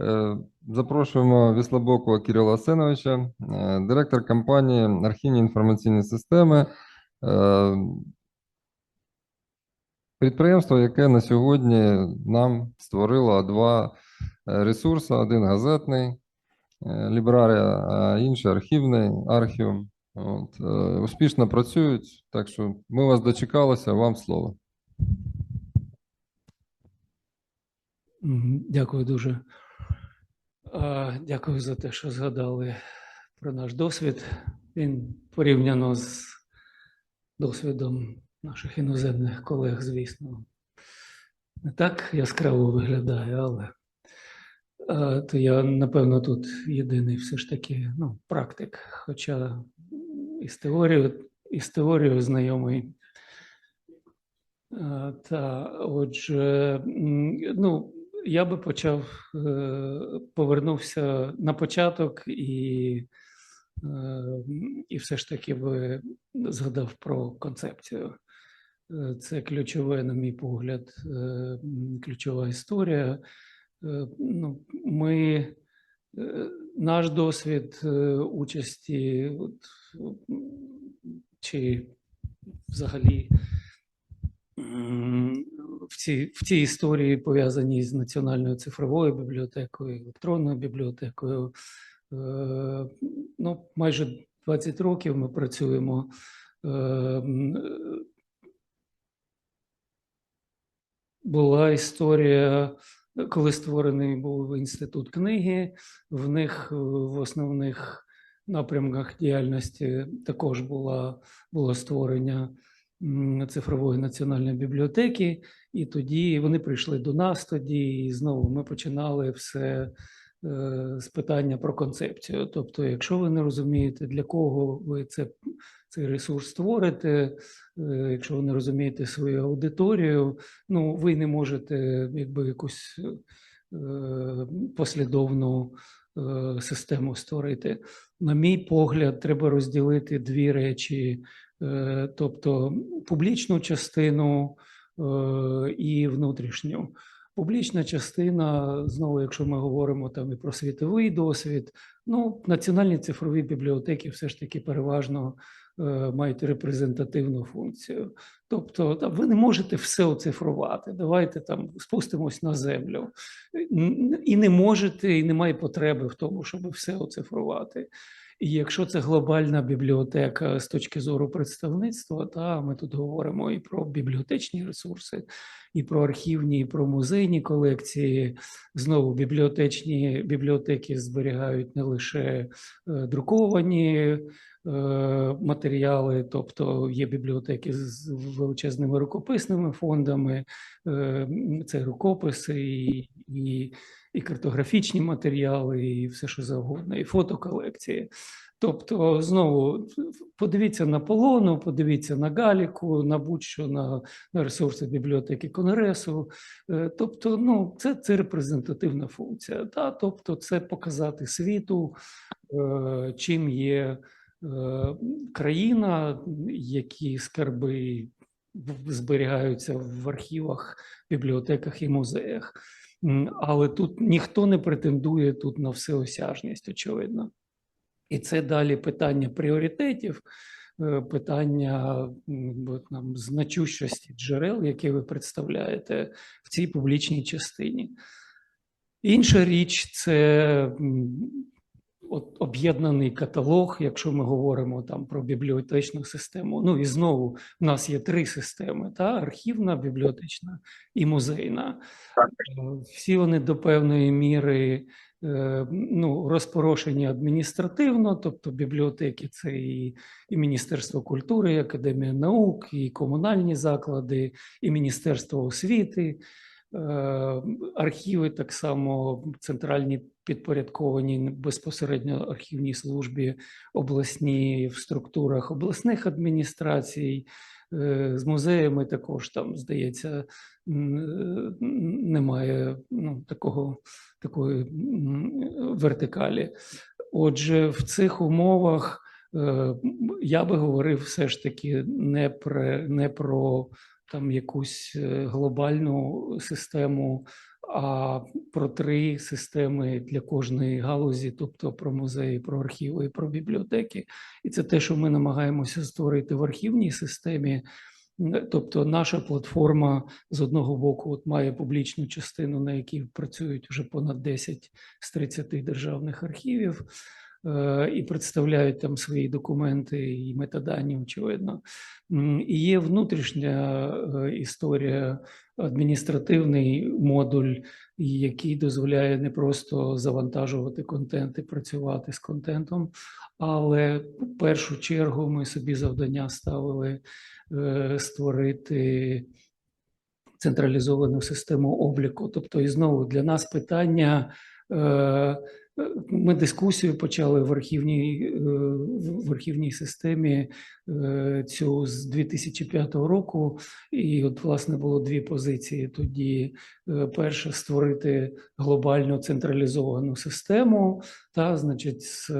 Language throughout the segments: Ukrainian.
Е, Запрошуємо Віслобокова Кирила Асеновича, е, директор компанії Архівні інформаційні системи. Е, Підприємство, яке на сьогодні нам створило два ресурси: один газетний Лібрарія, а інший архівний архіум. От, успішно працюють, так що ми вас дочекалися, вам слово. Дякую дуже. Дякую за те, що згадали про наш досвід. Він порівняно з досвідом наших іноземних колег, звісно, не так яскраво виглядає, але то я, напевно, тут єдиний все ж таки ну, практик, хоча із теорією, із теорією знайомий. Та отже, ну я би почав, е, повернувся на початок і, е, і все ж таки би згадав про концепцію. Е, Це ключове, на мій погляд, ключова історія. Ну, ми, наш досвід участі, от, чи взагалі в цій, в цій історії пов'язаній з Національною цифровою бібліотекою, електронною бібліотекою. Е, Ну, майже 20 років ми працюємо. Е, Була історія, коли створений був інститут книги. В них е, в основних напрямках діяльності також була, було створення цифрової національної бібліотеки, і тоді вони прийшли до нас тоді, і знову ми починали все е, з питання про концепцію. Тобто, якщо ви не розумієте, для кого ви це, цей ресурс створите, е, якщо ви не розумієте свою аудиторію, ну ви не можете якби якусь е, послідовну систему створити. На мій погляд, треба розділити дві речі: тобто публічну частину е, і внутрішню. Публічна частина, знову, якщо ми говоримо там і про світовий досвід, ну національні цифрові бібліотеки все ж таки переважно е, мають репрезентативну функцію. Тобто, ви не можете все оцифрувати. Давайте там спустимось на землю. І не можете, і немає потреби в тому, щоб все оцифрувати. І якщо це глобальна бібліотека з точки зору представництва, та ми тут говоримо і про бібліотечні ресурси, і про архівні, і про музейні колекції. Знову бібліотечні бібліотеки зберігають не лише е, друковані е, матеріали, тобто є бібліотеки з величезними рукописними фондами, е, це рукописи і, і, і картографічні матеріали, і все що завгодно, і фотоколекції. Тобто, знову подивіться на полону, подивіться на Галіку, на будь-що на, ресурси бібліотеки Конгресу. Е, Тобто, ну, це, це репрезентативна функція. Та? Тобто, це показати світу, е, чим є е, країна, які скарби зберігаються в архівах, бібліотеках і музеях. Але тут ніхто не претендує тут на всеосяжність, очевидно. І це далі питання пріоритетів, е, питання там, значущості джерел, які ви представляєте в цій публічній частині. Інша річ це об'єднаний каталог, якщо ми говоримо там про бібліотечну систему. Ну і знову в нас є три системи: та архівна, бібліотечна і музейна. Е, Всі вони до певної міри е, ну, розпорошені адміністративно, тобто бібліотеки це і, і Міністерство культури, і Академія наук, і комунальні заклади, і Міністерство освіти. Е, Архіви так само центральні підпорядковані безпосередньо архівній службі, обласні в структурах обласних адміністрацій. Е, З музеями також там, здається, е, немає ну, такого, такої вертикалі. Отже, в цих умовах е, я би говорив все ж таки не про, не про там якусь глобальну систему, а про три системи для кожної галузі, тобто про музеї, про архіви і про бібліотеки. І це те, що ми намагаємося створити в архівній системі. Тобто, наша платформа з одного боку от має публічну частину, на якій працюють вже понад 10 з 30 державних архівів і представляють там свої документи і метадані, очевидно. І є внутрішня е, історія, адміністративний модуль, який дозволяє не просто завантажувати контент і працювати з контентом, але в першу чергу ми собі завдання ставили е, створити централізовану систему обліку. Тобто, і знову для нас питання. Е, Ми дискусію почали в архівній, е, в в архівній системі е, цю з 2005 року, і от власне було дві позиції тоді. Перше створити глобальну централізовану систему, та значить, з,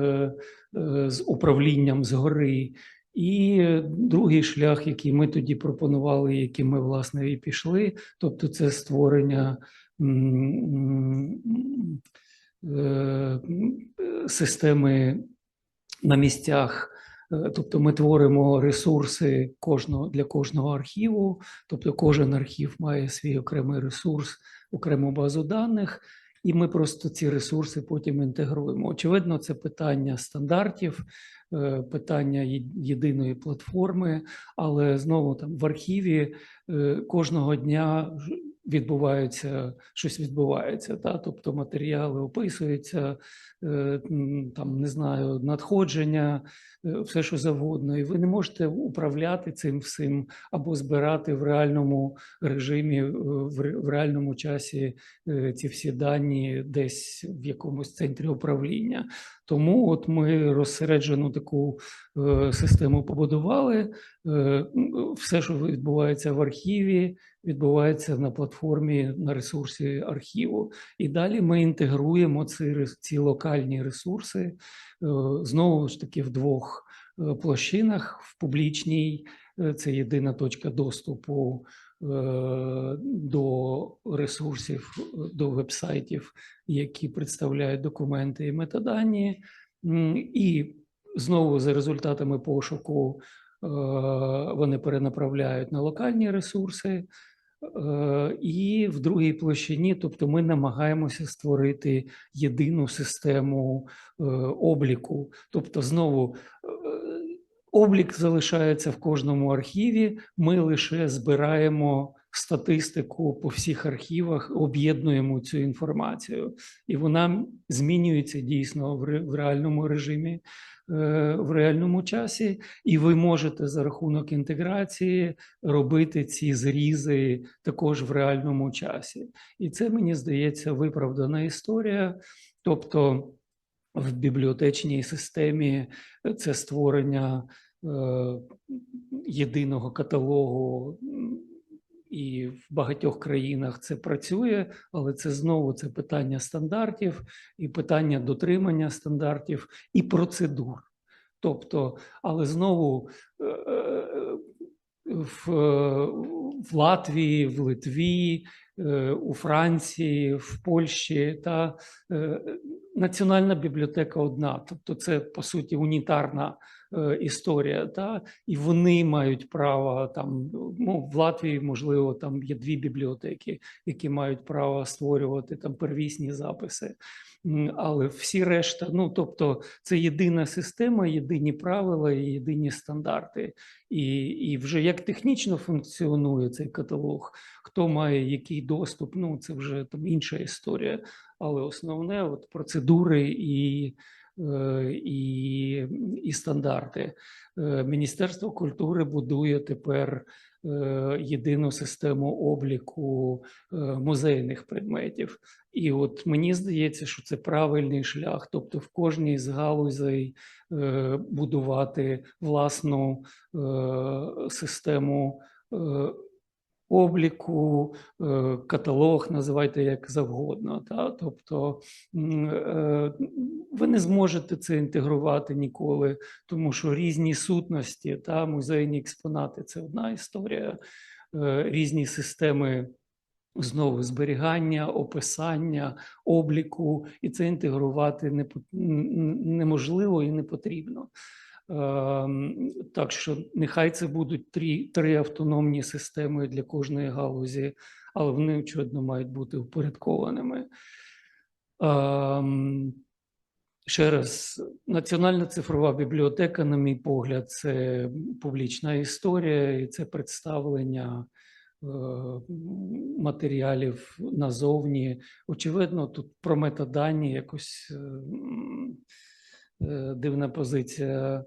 з управлінням згори. І другий шлях, який ми тоді пропонували, яким ми власне і пішли, тобто це створення системи на місцях. Е, Тобто ми творимо ресурси кожного для кожного архіву, тобто кожен архів має свій окремий ресурс, окрему базу даних, і ми просто ці ресурси потім інтегруємо. Очевидно, це питання стандартів, е, питання єдиної платформи, але знову там в архіві е, кожного дня відбувається щось відбувається. Та? Тобто матеріали описуються, е, там не знаю, надходження, е, все що завгодно, і ви не можете управляти цим всім або збирати в реальному режимі, е, в реальному часі е, ці всі дані десь в якомусь центрі управління. Тому от ми розсереджену таку е, систему побудували. Е, м, Все, що відбувається в архіві, відбувається на платформі на ресурсі архіву. І далі ми інтегруємо ці, ці локальні ресурси е, знову ж таки в двох е, площинах: в публічній це єдина точка доступу до ресурсів, до вебсайтів, які представляють документи і метадані. І знову за результатами пошуку вони перенаправляють на локальні ресурси. Е, І в другій площині, тобто, ми намагаємося створити єдину систему е, обліку. Тобто, знову е, облік залишається в кожному архіві. Ми лише збираємо статистику по всіх архівах, об'єднуємо цю інформацію, і вона змінюється дійсно в ре- в реальному режимі. е, В реальному часі, і ви можете за рахунок інтеграції робити ці зрізи також в реальному часі. І це мені здається виправдана історія. Тобто в бібліотечній системі це створення е, єдиного каталогу. І в багатьох країнах це працює, але це знову це питання стандартів і питання дотримання стандартів і процедур. Тобто, але знову е, е, в, в Латвії, в Литві, у Франції, в Польщі та е, національна бібліотека одна, тобто це по суті унітарна е, історія. Та і вони мають право там. Ну в Латвії можливо там є дві бібліотеки, які мають право створювати там первісні записи. Але всі решта, ну тобто, це єдина система, єдині правила і єдині стандарти. І, і вже як технічно функціонує цей каталог, хто має який доступ, ну це вже там інша історія. Але основне от процедури і, е, і, і стандарти. Е, Міністерство культури будує тепер єдину систему обліку е, музейних предметів. І от мені здається, що це правильний шлях. Тобто, в кожній з галузей е, будувати власну е, систему е, обліку, е, каталог, називайте як завгодно. Та? Тобто е, ви не зможете це інтегрувати ніколи, тому що різні сутності та музейні експонати це одна історія. е, різні системи знову зберігання, описання, обліку, і це інтегрувати неможливо і не потрібно. Ем, Так що нехай це будуть три, три автономні системи для кожної галузі, але вони, очевидно, мають бути упорядкованими. Ем, Ще раз, Національна цифрова бібліотека, на мій погляд, це публічна історія і це представлення е, матеріалів назовні. Очевидно, тут про метадані якось е, м, е, дивна позиція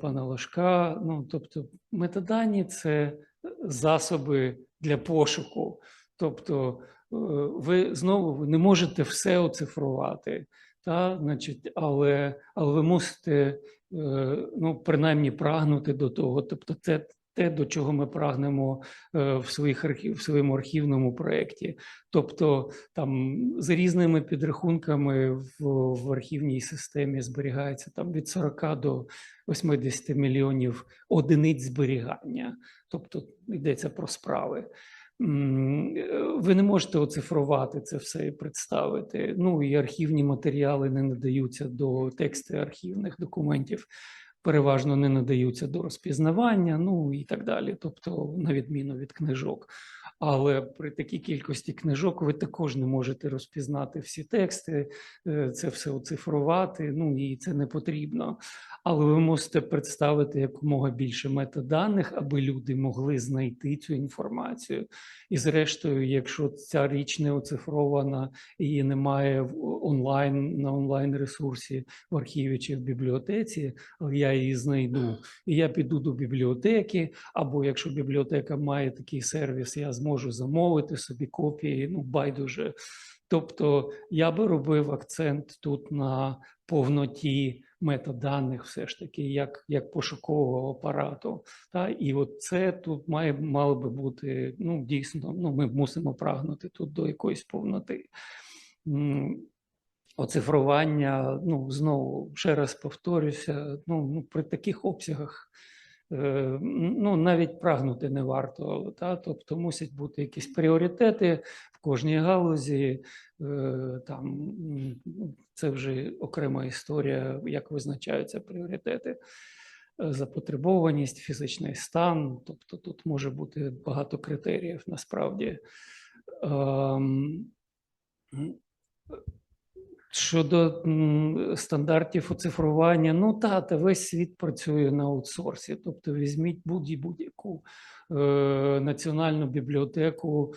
пана Лашка. Ну, тобто, метадані це засоби для пошуку. Тобто, е, ви знову не можете все оцифрувати. Та, значить, але, але ви мусите е, ну, принаймні прагнути до того. Тобто, це те, до чого ми прагнемо е, в своїх архів, в своєму архівному проєкті. Тобто, там за різними підрахунками в, в архівній системі зберігається там від 40 до 80 мільйонів одиниць зберігання. Тобто йдеться про справи. Ви не можете оцифрувати це все і представити. Ну і архівні матеріали не надаються до тексти архівних документів, переважно не надаються до розпізнавання, ну і так далі. Тобто, на відміну від книжок. Але при такій кількості книжок ви також не можете розпізнати всі тексти, е, це все оцифрувати. Ну і це не потрібно. Але ви мусите представити якомога більше метаданих, аби люди могли знайти цю інформацію. І зрештою, якщо ця річ не оцифрована, її немає в онлайн на онлайн ресурсі в архіві чи в бібліотеці, я її знайду. І я піду до бібліотеки, або якщо бібліотека має такий сервіс, я зможу замовити собі копії. Ну байдуже. Тобто я би робив акцент тут на повноті метаданих, все ж таки, як, як пошукового апарату. Та і от це тут має мало би бути ну дійсно. Ну ми мусимо прагнути тут до якоїсь повноти. Оцифрування, ну знову ще раз повторюся, ну, ну при таких обсягах. Е, Ну, навіть прагнути не варто, та? тобто мусять бути якісь пріоритети в кожній галузі. е, Там це вже окрема історія, як визначаються пріоритети. Е, Запотребованість, фізичний стан, тобто тут може бути багато критеріїв насправді. Щодо стандартів оцифрування, ну та, та весь світ працює на аутсорсі. Тобто візьміть будь- будь-яку національну бібліотеку.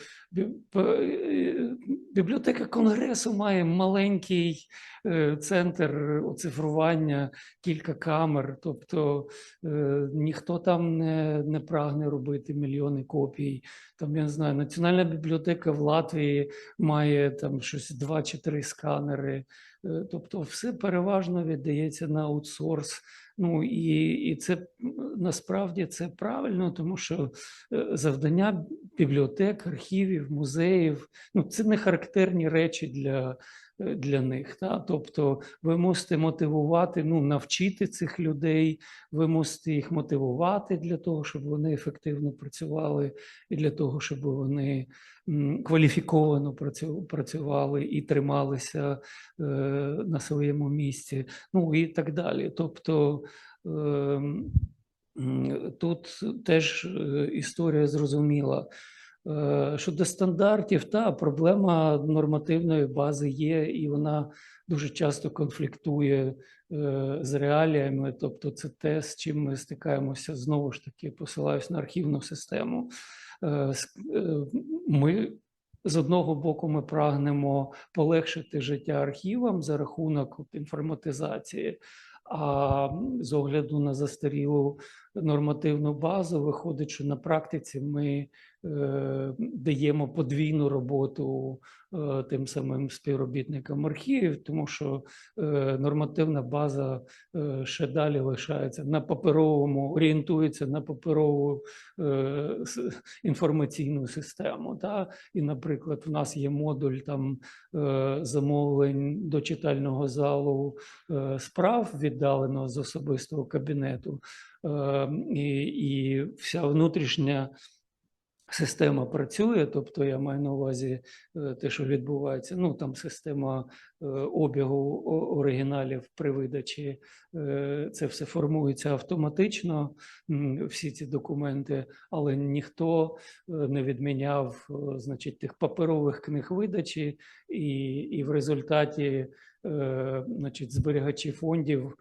Е, Бібліотека Конгресу має маленький е, центр оцифрування, кілька камер. Тобто е, ніхто там не, не прагне робити мільйони копій. Там я не знаю, Національна бібліотека в Латвії має там щось два чи три сканери. Е, Тобто, все переважно віддається на аутсорс. Ну і, і це насправді це правильно, тому що е, завдання бібліотек, архівів, музеїв ну це не характерні речі для. Е, Для них, та тобто ви мусите мотивувати, ну навчити цих людей, ви мусите їх мотивувати для того, щоб вони ефективно працювали, і для того, щоб вони кваліфіковано працювали і трималися е, на своєму місці, ну і так далі. Тобто м, тут теж е, історія зрозуміла. Е, Щодо стандартів, та проблема нормативної бази є, і вона дуже часто конфліктує е, з реаліями. Тобто, це те, з чим ми стикаємося знову ж таки, посилаюсь на архівну систему. Е, Ми з одного боку ми прагнемо полегшити життя архівам за рахунок інформатизації. А з огляду на застарілу нормативну базу виходить, що на практиці ми е, даємо подвійну роботу е, тим самим співробітникам архівів, тому що е, нормативна база е, ще далі лишається на паперовому, орієнтується на паперову е, інформаційну систему. Та? І, наприклад, в нас є модуль там е, замовлень до читального залу е, справ віддалено з особистого кабінету, і, і вся внутрішня система працює, тобто я маю на увазі е, те, що відбувається. Ну там система е, обігу оригіналів при видачі, е, це все формується автоматично, всі ці документи, але ніхто не відміняв значить, тих паперових книг видачі, і, і в результаті значить, зберігачі фондів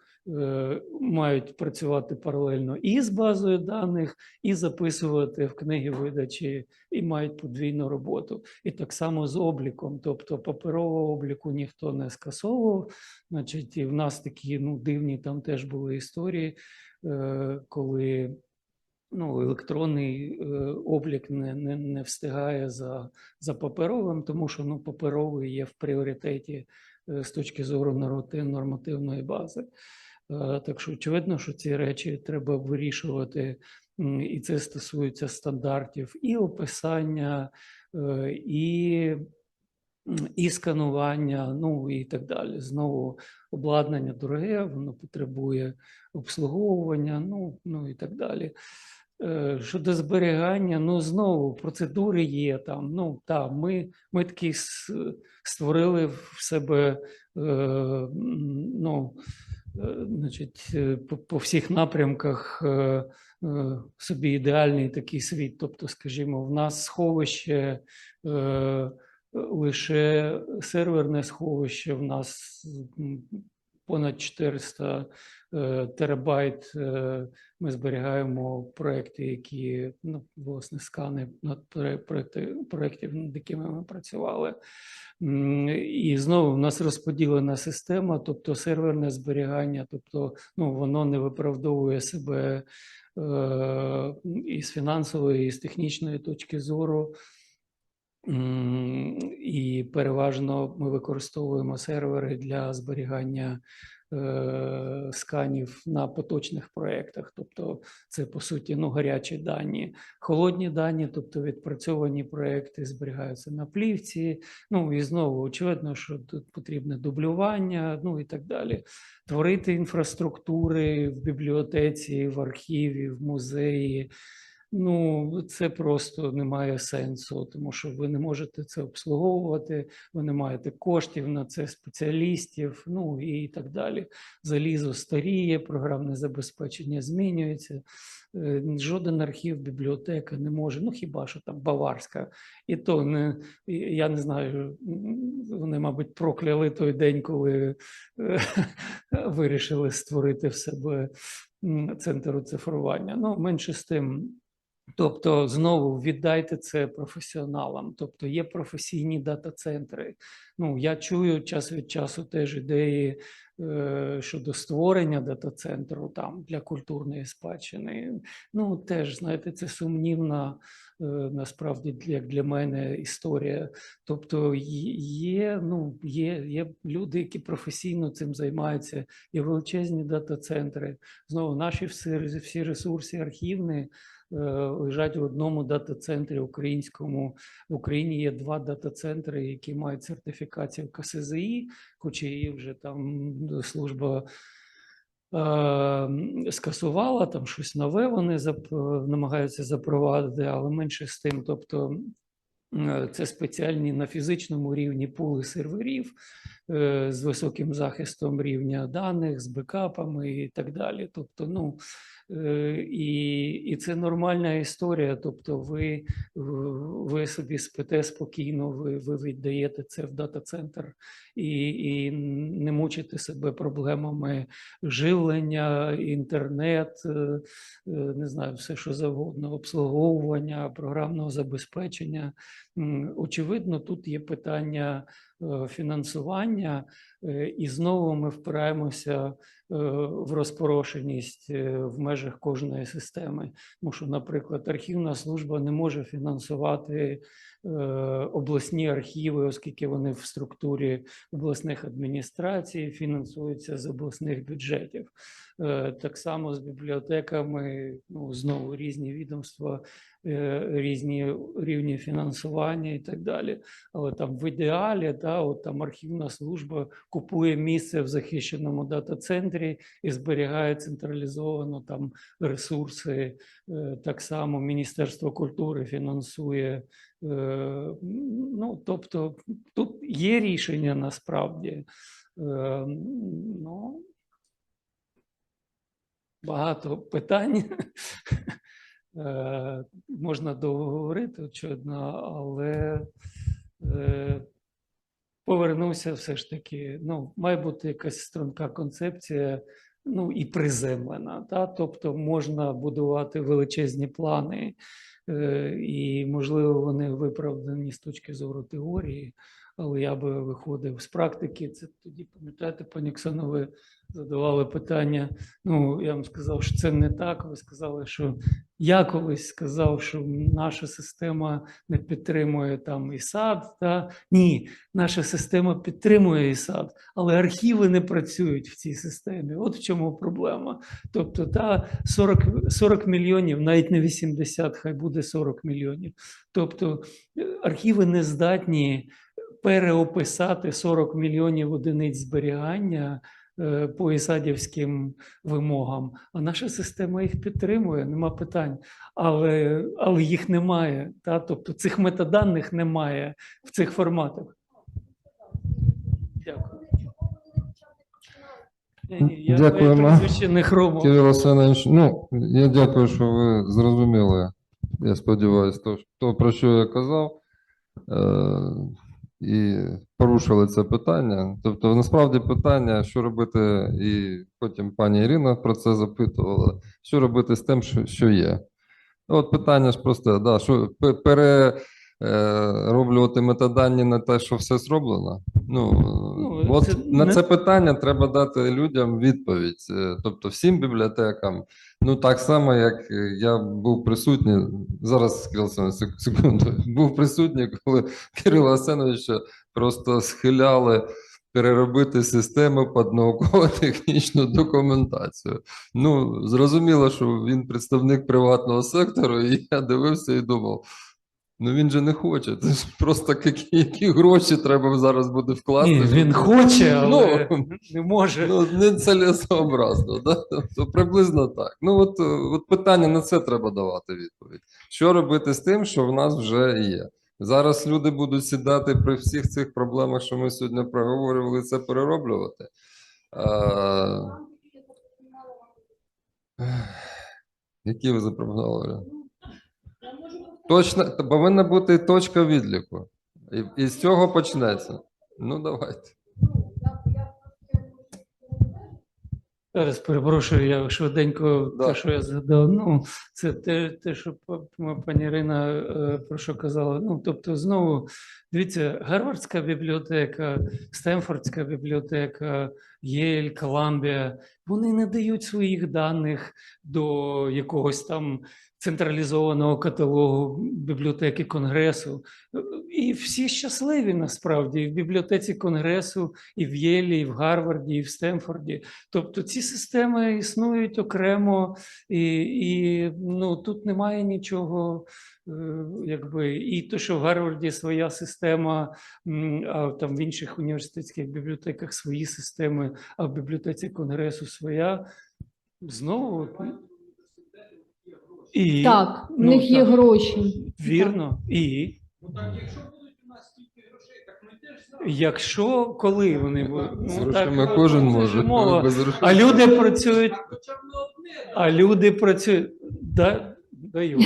мають працювати паралельно і з базою даних, і записувати в книги видачі, і мають подвійну роботу. І так само з обліком, тобто паперового обліку ніхто не скасовував. Значить, і в нас такі ну, дивні там теж були історії, е, коли ну, електронний е, облік не, не, не встигає за, за паперовим, тому що ну, паперовий є в пріоритеті е, з точки зору норматив- нормативної бази. Е, Так що очевидно, що ці речі треба вирішувати, і це стосується стандартів і описання, е, і, і сканування, ну і так далі. Знову обладнання дороге, воно потребує обслуговування, ну, ну і так далі. Е, Щодо зберігання, ну знову процедури є там. Ну так, ми, ми такі створили в себе е, ну, значить, е, по, по всіх напрямках е, е, собі ідеальний такий світ. Тобто, скажімо, в нас сховище. Е, Лише серверне сховище в нас понад 400 е, терабайт. е, Ми зберігаємо проекти, які ну, власне скани над проекти, проєктів, над якими ми працювали. І знову в нас розподілена система, тобто серверне зберігання, тобто ну, воно не виправдовує себе е, і з фінансової, і з технічної точки зору. І переважно ми використовуємо сервери для зберігання е, сканів на поточних проєктах. Тобто, це по суті ну, гарячі дані, холодні дані, тобто відпрацьовані проекти зберігаються на плівці. Ну і знову очевидно, що тут потрібне дублювання, ну і так далі. Творити інфраструктури в бібліотеці, в архіві, в музеї. Ну, це просто не має сенсу, тому що ви не можете це обслуговувати, ви не маєте коштів на це, спеціалістів, ну і так далі. Залізо старіє, програмне забезпечення змінюється. Е, Жоден архів, бібліотека не може, ну хіба що там Баварська, і то не я не знаю. Вони, мабуть, прокляли той день, коли е, вирішили створити в себе м, центр оцифрування. Ну, менше з тим. Тобто, знову віддайте це професіоналам. Тобто є професійні дата-центри. Ну, я чую час від часу теж ідеї е, щодо створення дата-центру там для культурної спадщини. Ну, теж, знаєте, це сумнівна е, насправді як для мене історія. Тобто є- ну, є, є люди, які професійно цим займаються, є величезні дата-центри. Знову наші всі, всі ресурси архівні лежать в одному дата-центрі українському. В Україні є два дата-центри, які мають сертифікацію КСЗІ, хоч її вже там служба е, скасувала, там щось нове вони зап- намагаються запровадити, але менше з тим. Тобто е, це спеціальні на фізичному рівні пули серверів е, з високим захистом рівня даних, з бекапами і так далі. Тобто, ну е, і, і це нормальна історія. Тобто, ви, ви собі спите спокійно, ви, ви віддаєте це в дата-центр і, і не мучите себе проблемами живлення, інтернет, е, е, не знаю, все що завгодно, обслуговування, програмного забезпечення. Очевидно, тут є питання е, фінансування, е, і знову ми впираємося е, в розпорошеність в межах кожної системи. Тому що, наприклад, архівна служба не може фінансувати обласні архіви, оскільки вони в структурі обласних адміністрацій фінансуються з обласних бюджетів. Так само з бібліотеками, ну знову різні відомства, різні рівні фінансування і так далі. Але там в ідеалі, да, от там архівна служба купує місце в захищеному дата-центрі. і зберігає централізовано там ресурси. Е, Так само Міністерство культури фінансує. е, Ну, тобто, тут є рішення насправді. Е, Ну, багато питань. Е, Можна довго говорити, очевидно, але е, повернуся все ж таки. Ну, має бути якась струнка концепція, ну і приземлена. Та? Тобто можна будувати величезні плани, е, і, можливо, вони виправдані з точки зору теорії, але я би виходив з практики. Це тоді, пам'ятаєте, пані Оксано, ви задавали питання. Ну, я вам сказав, що це не так. Ви сказали, що я колись сказав, що наша система не підтримує там ІСАД. Та ні, наша система підтримує ІСАД, але архіви не працюють в цій системі. От в чому проблема. Тобто, та 40, 40 мільйонів, навіть не 80, хай буде 40 мільйонів. Тобто е, архіви не здатні переописати 40 мільйонів одиниць зберігання е, по ісадівським вимогам. А наша система їх підтримує, нема питань. Але, але їх немає. Та? Тобто цих метаданих немає в цих форматах. Дякую. Я Дякуємо. Кирило ну, я дякую, що ви зрозуміли, я сподіваюся, то, то, про що я казав, е, і порушили це питання. Тобто, насправді питання, що робити, і потім пані Ірина про це запитувала, що робити з тим, що, що є. От питання ж просто, да, що пе- перероблювати метадані на те, що все зроблено. Ну, Ну, от це на це питання треба дати людям відповідь. Е, Тобто всім бібліотекам. Ну, так само, як е, я був присутній, зараз Арсенович, секунду, був присутній, коли Кирило Асеновича просто схиляли переробити систему під науково-технічну документацію. Ну, зрозуміло, що він представник приватного сектору, і я дивився і думав. Ну він же не хоче. Це ж просто які, які гроші треба зараз буде вкласти. Ні, він хоче, але Ну, не може. Ну, не цілесообразно, да? Тобто приблизно так. Ну, от, от питання на це треба давати відповідь. Що робити з тим, що в нас вже є? Зараз люди будуть сідати при всіх цих проблемах, що ми сьогодні проговорювали, це перероблювати. А... Які ви запропонували? Точно, повинна бути точка відліку. І, і з цього почнеться. Ну, давайте. Зараз перепрошую, я швиденько Да. те, що я згадав. Ну, це те, те що па- пані Ірина е, про що казала. Ну, тобто, знову дивіться, Гарвардська бібліотека, Стемфордська бібліотека, Єль, Коламбія, вони не дають своїх даних до якогось там централізованого каталогу бібліотеки Конгресу. І всі щасливі насправді і в бібліотеці Конгресу, і в Єлі, і в Гарварді, і в Стемфорді. Тобто ці системи існують окремо, і, і ну, тут немає нічого, якби, і то, що в Гарварді своя система, а там в інших університетських бібліотеках свої системи, а в бібліотеці Конгресу своя. Знову. І, Так, в ну, них є так. гроші. Вірно, і Ну так, якщо будуть у нас стільки грошей, так ми теж знаємо. якщо коли вони будуть. Ну, грошима так, кожен може. мова. Без грошей. А люди працюють, а люди працюють. Да, даю.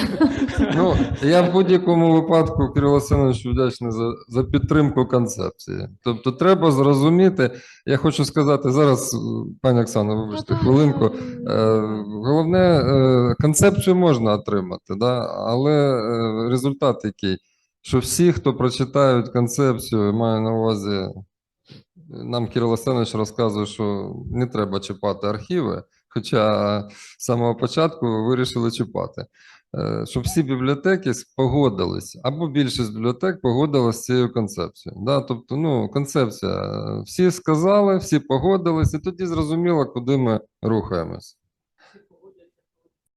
Ну, я в будь-якому випадку, Кирило Олександровичу, вдячний за, за підтримку концепції. Тобто, треба зрозуміти. Я хочу сказати зараз, е, пані Оксана, вибачте хвилинку. Е, Головне, е, концепцію можна отримати, да? але е, результат який? Що всі, хто прочитають концепцію, маю на увазі, нам Кирило Олександрович розказує, що не треба чіпати архіви, хоча з самого початку вирішили чіпати. Е, Щоб всі бібліотеки погодились, або більшість бібліотек погодилась з цією концепцією. Да? Тобто, ну, концепція. е, Всі сказали, всі погодились, і тоді зрозуміло, куди ми рухаємось.